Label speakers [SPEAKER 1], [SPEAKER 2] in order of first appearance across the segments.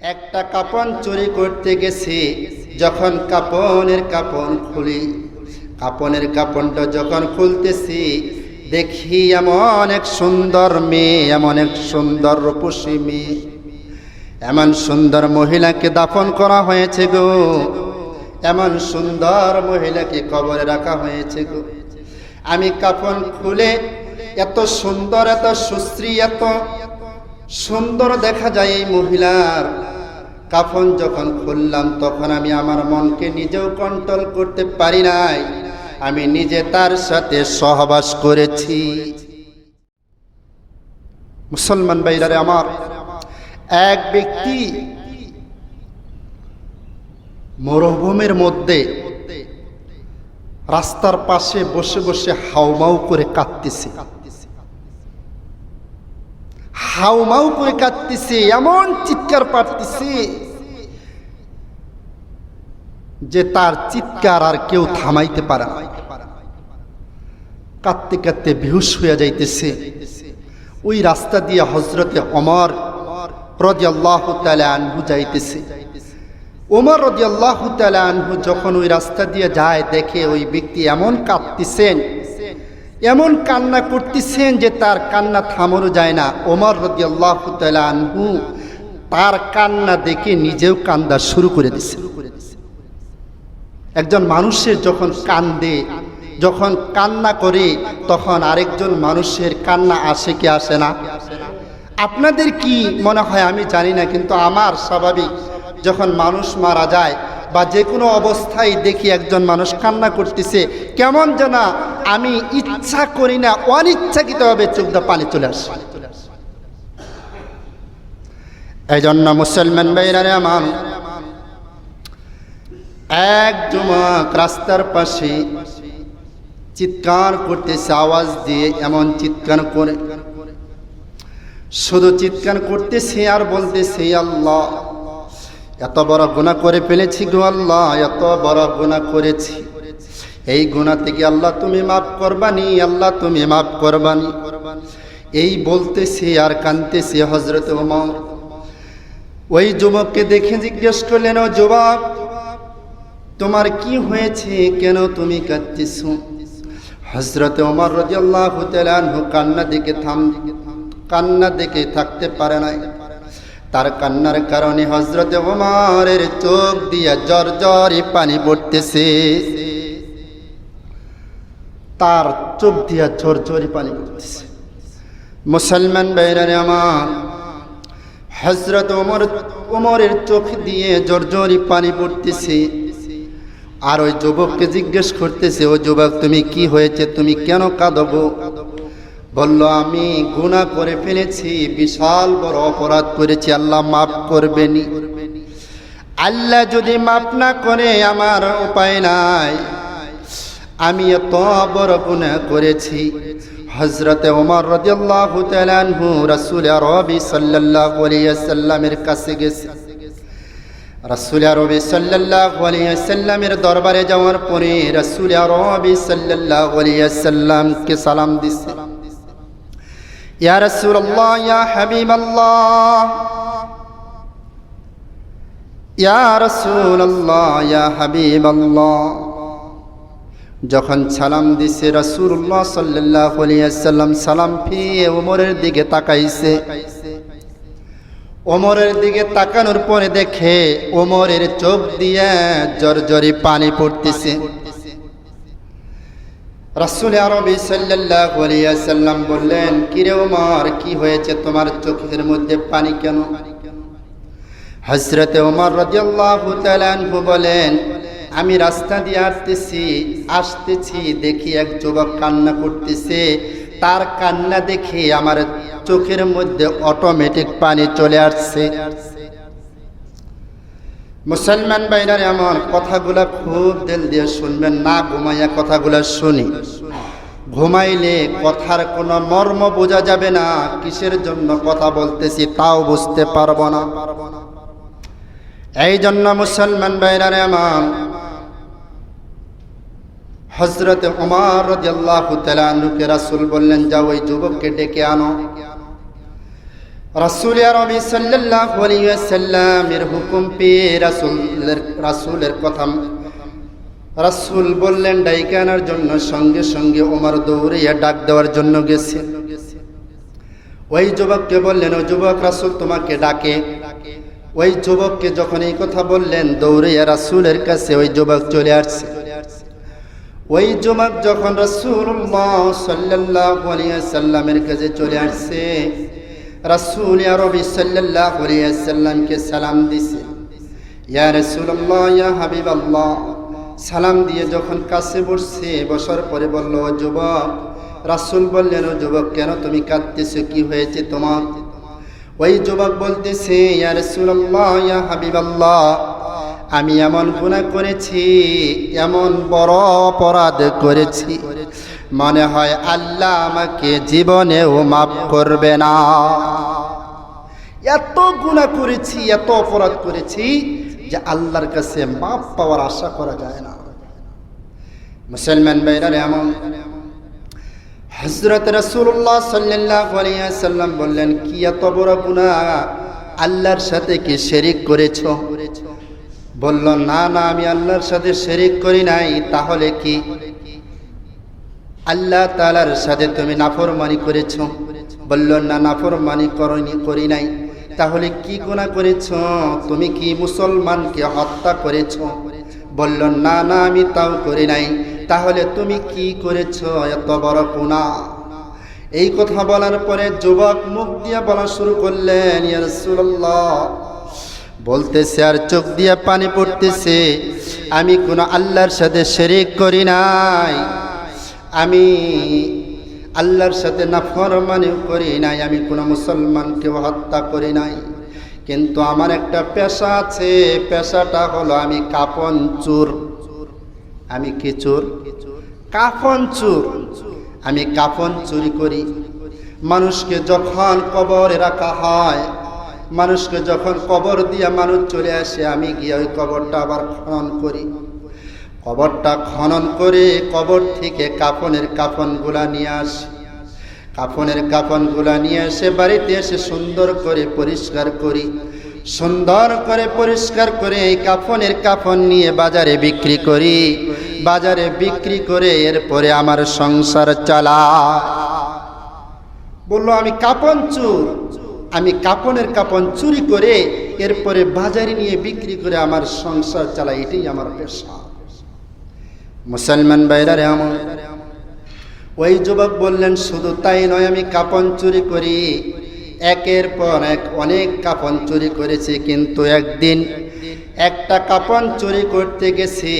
[SPEAKER 1] একটা কাপন চুরি করতে গেছি, যখন কাপনের কাপন খুলি। কাপনের কাপনটা যখন খুলতেছি, দেখি এমন এক সুন্দর মেয়ে, এমন এক সুন্দর রূপসী মেয়ে। এমন সুন্দর মহিলাকে দাফন করা হয়েছে গো। এমন সুন্দর মহিলাকে কবরে রাখা হয়েছে গো। আমি কাফন খুলে এত সুন্দর, এত সুশ্রী, এত সুন্দর দেখা যায় এই মহিলার। কাফন যখন খুললাম, তখন আমি আমার মনকে নিজেও কন্ট্রোল করতে পারি নাই। আমি নিজে তার সাথে সহবাস করেছি। মুসলমান বাইরারে আমার, এক ব্যক্তি মরুভূমির মধ্যে রাস্তার পাশে বসে বসে হাউমাউ করে কাঁদতেছে। হাউমাউ করে কাঁদতেছে, এমন চিৎকার পাড়তেছে যে তার চিৎকার আর কেউ থামাইতে পারে কাঁদতে কাঁদতে বেহুশ হয়ে যাইতেছে। ওই রাস্তা দিয়ে হজরতে অমর রদি আল্লাহ আনহু যাইতেছে। ওমর রদি আল্লাহ আনহু যখন ওই রাস্তা দিয়ে যায়, দেখে ওই ব্যক্তি এমন কাঁদতেছেন এমন কান্না করতেছেন যে তার কান্না থামানো যায় না। ওমর রদি আল্লাহ আনহু তার কান্না দেখে নিজেও কান্দা শুরু করে দিছে। একজন মানুষের যখন কান্দে, যখন কান্না করে, তখন আরেকজন মানুষের কান্না আসে কি আসে না? আপনাদের কি মনে হয়? আমি জানি না, কিন্তু আমার স্বাভাবিক, যখন মানুষ মারা যায় বা যে কোনো অবস্থায় দেখি একজন মানুষ কান্না করতেছে, কেমন যেন আমি ইচ্ছা করি না, অনিচ্ছাকৃতভাবে চোখটা পানি চলে আসে। এই জন্য মুসলমান বাইরারে আমার, এক যুবক রাস্তার পাশে চিৎকার করতেছে, আওয়াজ দিয়ে এমন চিৎকার করে। শুধু চিৎকার করতেছে আর বলতেছে, আল্লাহ এত বড় গুণা করে ফেলেছি গো আল্লাহ, এত বড় গুণা করেছি। এই গুণা থেকে আল্লাহ তুমি মাফ করবানি, আল্লাহ তুমি মাফ করবানি। এই বলতেছে আর কানতেছে হজরত ওমর। ওই যুবককে দেখে জিজ্ঞেস করলেন, ও যুবক, তোমার কি হয়েছে? কেন তুমি কাঁদতেছ? হজরত ওমর রাজিয়াল্লাহ তাআলাহু কান্না দেখে থাম, কান্না দেখে থাকতে পারে নাই। তার কান্নার কারণে হজরত ওমরের চোখ দিয়া জর জরে পানি পড়তেছে। তার চোখ দিয়া ঝর ঝরি পানি পড়তেছে। মুসলমান বাইরারে আমার হজরত ওমর, ওমরের চোখ দিয়ে জর্জরি পানি পড়তেছে। আর ওই যুবককে জিজ্ঞেস করতেছে, ও যুবক, তুমি কি হয়েছে? তুমি কেন কাঁদব বলল, আমি গুণা করে ফেলেছি, বিশাল বড় অপরাধ করেছি, আল্লাহ মাফ করবেনি আল্লাহ যদি মাফ না করে, আমার উপায় নাই। আমি এত বড় গুণা করেছি। হজরতে ওমর রদিয়াল্লাহু তাআলাহু রাসূল আরবি সাল্লাল্লাহু আলাইহি সাল্লামের কাছে গেছে। রাসূল আরবি সাল্লাল্লাহু আলাইহি সাল্লামের দরবারে যাওয়ার পরে রাসূল আরবি সাল্লাল্লাহু আলাইহি সাল্লামকে সালাম দিছে। ইয়া রাসূলুল্লাহ ইয়া ইয়া হাবিবাল্লাহ যখন সালাম দিছে রসুল্লাহ আলাইহি সাল্লাম সালাম ফিরে ওমরের দিকে তাকাইছে। ওমরের দিকে তাকানোর পরে দেখে ওমরের চোখ দিয়ে জর্জরি পানি পড়তেছে। রাসূল আরবি সাল্লাম বললেন, কিরে ওমর, কি হয়েছে তোমার চোখের মধ্যে পানি কেন? হযরতে ওমর রাদিয়াল্লাহু বলেন, আমি রাস্তা দিয়ে আসতেছি আসতেছি, দেখি এক যুবক কান্না করতেছে। তার কান্না দেখে আমার চোখের মধ্যে অটোমেটিক পানি চলে আসছে। মুসলমান বাইরারে এমন কথাগুলা খুব দিল দিয়ে শুনবেন, না ঘুমাইয়া কথাগুলা শুনি। ঘুমাইলে কথার কোনো মর্ম বোঝা যাবে না, কিসের জন্য কথা বলতেছি তাও বুঝতে পারব না। এই জন্য মুসলমান বাইরারে আমার হজরত উমার রাদিয়াল্লাহু তাআলা আনহুকে রাসূল বললেন, যাও ওই যুবককে ডেকে আনো। রাসূল আরবি সাল্লাল্লাহু আলাইহি ওয়াসাল্লামের হুকুম পেয়ে রাসূলের রাসূলের কথা রাসূল বললেন, ডাইকে আনার জন্য সঙ্গে সঙ্গে ওমর দৌড়িয়ে ডাক দেওয়ার জন্য গেছে। ওই যুবককে বললেন ওই যুবক, রাসূল তোমাকে ডাকে। ওই যুবককে যখন এই কথা বললেন, দৌড়িয়ে রাসূলের কাছে ওই যুবক চলে আসছে। ওই যুবক যখন রাসূলুল্লাহ সাল্লাল্লাহু আলাইহি সাল্লামের কাছে চলে আসছে রাসূল আরবি আলাইহি সাল্লামকে সালাম দিছে। ইয়া রসুল্লাহ ইয়া হাবিবাল্লাহ, সালাম দিয়ে যখন কাছে বসছে, বসার পরে বলল যুবক, রাসুল বললেন যুবক, কেন তুমি কাঁদতেছো? কি হয়েছে তোমার? ওই যুবক বলতেছে, ইয়া রসুল্লাহ ইয়া হাবিবাল্লাহ আমি এমন গুনাহ করেছি, এমন বড় অপরাধ করেছি। মনে হয় আল্লাহ আমাকে জীবনেও মাফ করবে না। এত গুনাহ করেছি, এত অপরাধ করেছি যে আল্লাহর কাছে মাফ পাওয়ার আশা করা যায় না। মুসলমান ভাইরা এমন হজরত রসুল্লাহ সাল্লাম বললেন, কি এত বড় গুণা আল্লাহর সাথে কি শেরিক করেছ? বলল, না না, আমি আল্লাহর সাথে শেরিক করি নাই, তাহলে কি? আল্লাহ তালার সাথে তুমি নাফরমানি করেছ। বলল, না, নাফরমানি করনি, করি নাই। তাহলে কি গুণা করেছ? তুমি কি মুসলমানকে হত্যা করেছ? বলল, না না, আমি তাও করি নাই। তাহলে তুমি কি করেছ? এত বড় গুণা এই কথা বলার পরে যুবক মুখ দিয়ে বলা শুরু করলেন, ইয়া রাসূলুল্লাহ বলতেছে, আর চোখ দিয়ে পানি পড়তেছে। আমি কোনো আল্লাহর সাথে শরিক করি নাই। আমি আল্লাহর সাথে নাফরমানিও করি নাই। আমি কোনো মুসলমানকেও হত্যা করি নাই। কিন্তু আমার একটা পেশা আছে। পেশাটা হলো আমি কাপন চুর। আমি কি চোর? কাফন চুর। আমি কাফন চুরি করি। মানুষকে যখন কবরে রাখা হয় মানুষকে যখন কবর দিয়ে মানুষ চলে আসে, আমি গিয়ে ওই কবরটা আবার খনন করি। কবরটা খনন করে কবর থেকে কাফনের কাফনগুলা নিয়ে আসি। কাফনের কাফনগুলা নিয়ে এসে বাড়িতে এসে সুন্দর করে পরিষ্কার করি। সুন্দর করে পরিষ্কার করে এই কাফনের কাফন নিয়ে বাজারে বিক্রি করি। বাজারে বিক্রি করে এরপরে আমার সংসার চালা। বলল, আমি কাপন চুর। আমি কাপনের কাপন চুরি করে এরপরে বাজারে নিয়ে বিক্রি করে আমার সংসার চালাই, এটাই আমার পেশা। মুসলমান বাইরা এমন ওই যুবক বললেন, শুধু তাই নয়, আমি কাপন চুরি করি। একের পর এক অনেক কাপন চুরি করেছি, কিন্তু একদিন একটা কাপন চুরি করতে গেছি,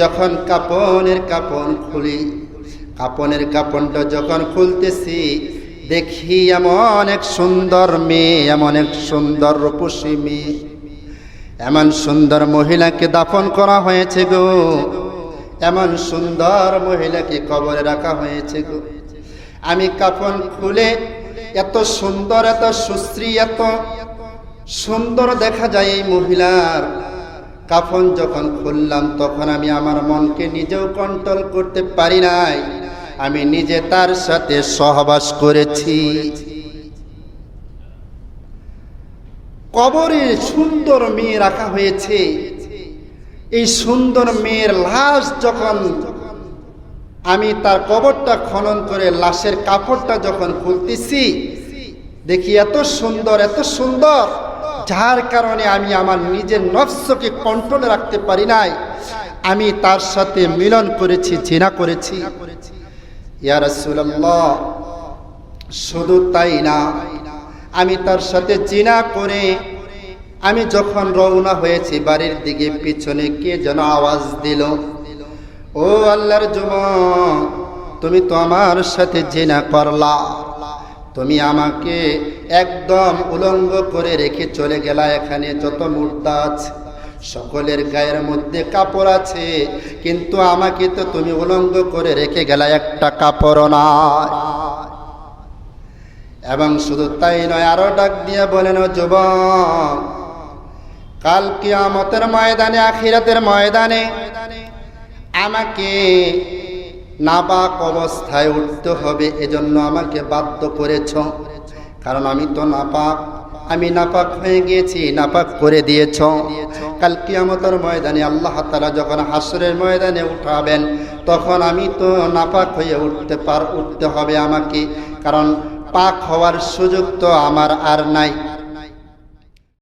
[SPEAKER 1] যখন কাপনের কাপন খুলি, কাপনের কাপনটা যখন খুলতেছি দেখি এমন এক সুন্দর মেয়ে, এমন এক সুন্দর রূপসী মেয়ে। এমন সুন্দর মহিলাকে দাফন করা হয়েছে গো। এমন সুন্দর মহিলাকে কবরে রাখা হয়েছে গো। আমি কাফন খুলে এত সুন্দর, এত সুশ্রী, এত সুন্দর দেখা যায় এই মহিলার। কাফন যখন খুললাম, তখন আমি আমার মনকে নিজেও কন্ট্রোল করতে পারি নাই। আমি নিজে তার সাথে সহবাস করেছি। কবরে সুন্দর মেয়ে রাখা হয়েছে। এই সুন্দর মেয়ের লাশ যখন আমি তার কবরটা খনন করে লাশের কাপড়টা যখন খুলতেছি, দেখি এত সুন্দর এত সুন্দর। যার কারণে আমি আমার নিজের নফসকে কন্ট্রোলে রাখতে পারি নাই। আমি তার সাথে মিলন করেছি জিনা করেছি। শুধু তাই না, আমি তার সাথে জিনা করে, আমি যখন রওনা হয়েছি বাড়ির দিকে, পিছনে কে যেন আওয়াজ দিল, ও আল্লাহর যুবক, তুমি তো আমার সাথে জেনা করলা, তুমি আমাকে একদম উলঙ্গ করে রেখে চলে গেলা এখানে যত মুর্দা আছে সকলের গায়ের মধ্যে কাপড় আছে, কিন্তু আমাকে তো তুমি উলঙ্গ করে রেখে গেলা একটা কাপড় নয়। এবং শুধু তাই নয়, আরও ডাক দিয়ে বলেন, ও যুবক, কাল কিয়ামতের ময়দানে, আখিরাতের ময়দানে আমাকে নাপাক অবস্থায় উঠতে হবে, এজন্য আমাকে বাধ্য করেছ। কারণ আমি তো নাপাক আমি নাপাক হয়ে গিয়েছি, নাপাক করে দিয়েছ। কাল কিয়ামতের ময়দানে আল্লাহ তালা যখন হাসরের ময়দানে উঠাবেন, তখন আমি তো নাপাক হয়ে উঠতে পার, উঠতে হবে আমাকে। কারণ পাক হওয়ার সুযোগ তো আমার আর নাই।